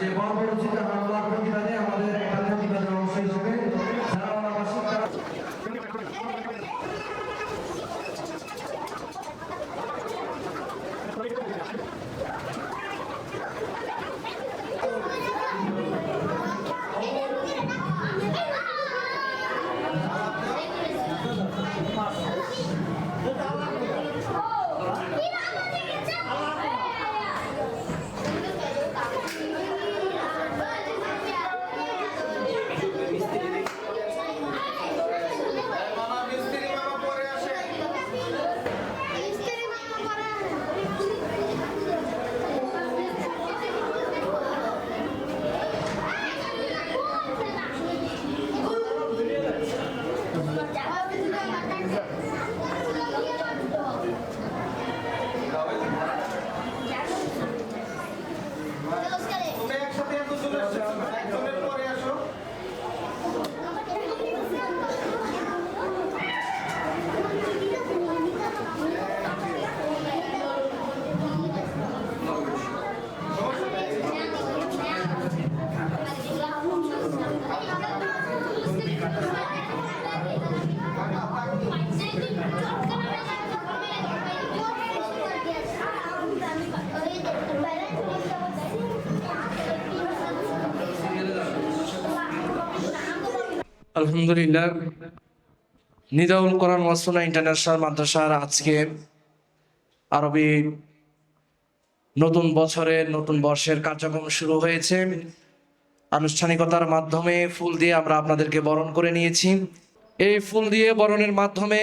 যে বর্বরচিত হামলা আলহামদুলিল্লাহ। নিজাউল কোরআন ওয়াসুনা ইন্টারন্যাশনাল মাদ্রাসার আজকে আরবি নতুন বছরের নতুন বর্ষের কার্যক্রম শুরু হয়েছে। আনুষ্ঠানিকতার মাধ্যমে ফুল দিয়ে আমরা আপনাদেরকে বরণ করে নিয়েছি। এই ফুল দিয়ে বরণের মাধ্যমে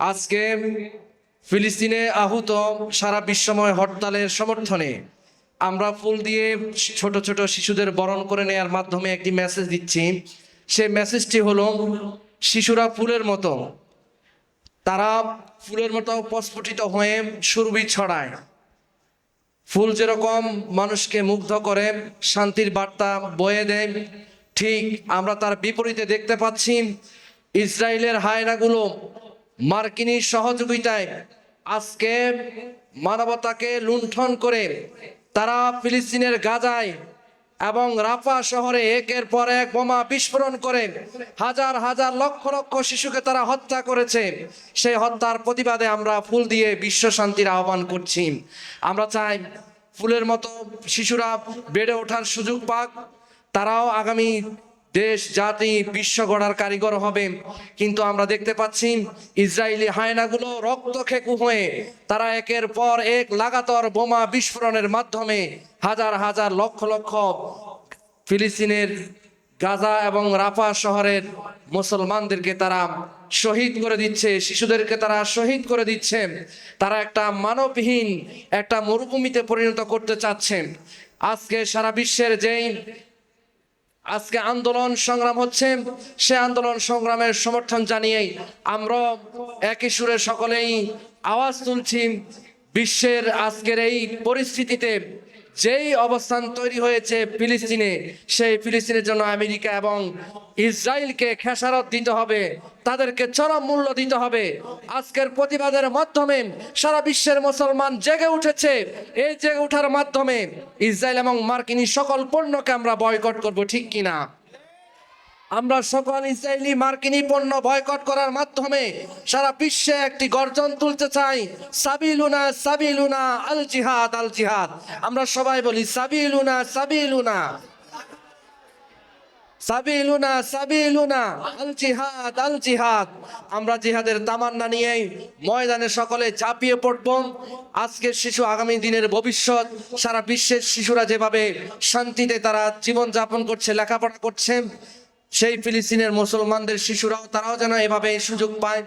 আজকে ফিলিস্তিনে আহত সারা বিশ্বময় হরতালের সমর্থনে আমরা ফুল দিয়ে ছোট ছোট শিশুদের বরণ করে নেয়ার মাধ্যমে একটি মেসেজ দিচ্ছি। সেই মেসেজটি হলো, শিশুরা ফুলের মতো। তারা ফুলের মতো প্রস্ফুটিত হয়ে সুরবি ছড়ায়। ফুল যেরকম মানুষকে মুগ্ধ করে, শান্তির বার্তা বয়ে দেয়, ঠিক আমরা তার বিপরীতে দেখতে পাচ্ছি, ইসরায়েলের হায়নাগুলো মার্কিনী সহযোগিতায় আজকে মানবতাকে লুণ্ঠন করে, তারা ফিলিস্তিনের গাজায় এবং রাফা শহরে একের পর এক বোমা বিস্ফোরণ করে হাজার হাজার লক্ষ লক্ষ শিশুকে তারা হত্যা করেছে। সেই হত্যার প্রতিবাদে আমরা ফুল দিয়ে বিশ্ব শান্তির আহ্বান করছি। আমরা চাই ফুলের মতো শিশুরা বেড়ে ওঠার সুযোগ পাক। তারাও আগামী দেশ, জাতি, বিশ্ব গড়ার কারিগর হবে। কিন্তু আমরা দেখতে পাচ্ছি ইসরায়েলি হায়নাগুলো রক্ত খেকু হয়ে তারা একের পর এক লাগাতার বোমা বিস্ফোরণের মাধ্যমে হাজার হাজার লক্ষ লক্ষ ফিলিস্তিনের গাজা এবং রাফা শহরের মুসলমানদেরকে তারা শহীদ করে দিচ্ছে, শিশুদেরকে তারা শহীদ করে দিচ্ছে। তারা একটা মানবহীন, একটা মরুভূমিতে পরিণত করতে চাচ্ছেন আজকে সারা বিশ্বের যেই আজকে আন্দোলন সংগ্রাম হচ্ছে। সে আন্দোলন সংগ্রামের সমর্থন জানিয়েই আমরা একই সুরে সকলেই আওয়াজ তুলছি। বিশ্বের আজকের এই পরিস্থিতিতে যেই অবস্থান তৈরি হয়েছে ফিলিস্তিনে, সেই ফিলিস্তিনের জন্য আমেরিকা এবং ইসরায়েলকে খেসারত দিতে হবে, তাদেরকে চরম মূল্য দিতে হবে। আজকের প্রতিবাদের মাধ্যমে সারা বিশ্বের মুসলমান জেগে উঠেছে। এই জেগে ওঠার মাধ্যমে ইসরায়েল এবং মার্কিনী সকল পণ্যকে আমরা বয়কট করব, ঠিক কিনা? আমরা সকল ইসরায়েলি মার্কিনী পণ্য বয়কট করার মাধ্যমে সারা বিশ্বে একটি গর্জন তুলতে চাই। সাবিলুনা সাবিলুনা আল জিহাদ আল জিহাদ আমরা সবাই বলি, সাবিলুনা সাবিলুনা। সাবিলুনা সাবিলুনা আল জিহাদ আল জিহাদ আমরা জিহাদের তামান্না নিয়ে ময়দানে সকলে ঝাঁপিয়ে পড়ব। আজকের শিশু আগামী দিনের ভবিষ্যৎ। সারা বিশ্বের শিশুরা যেভাবে শান্তিতে তারা জীবন যাপন করছে, লেখাপড়া করছে সেই ফিলিস্তিনের মুসলমানদের শিশুরাও তারাও যেন এভাবে এই। সুযোগ পায়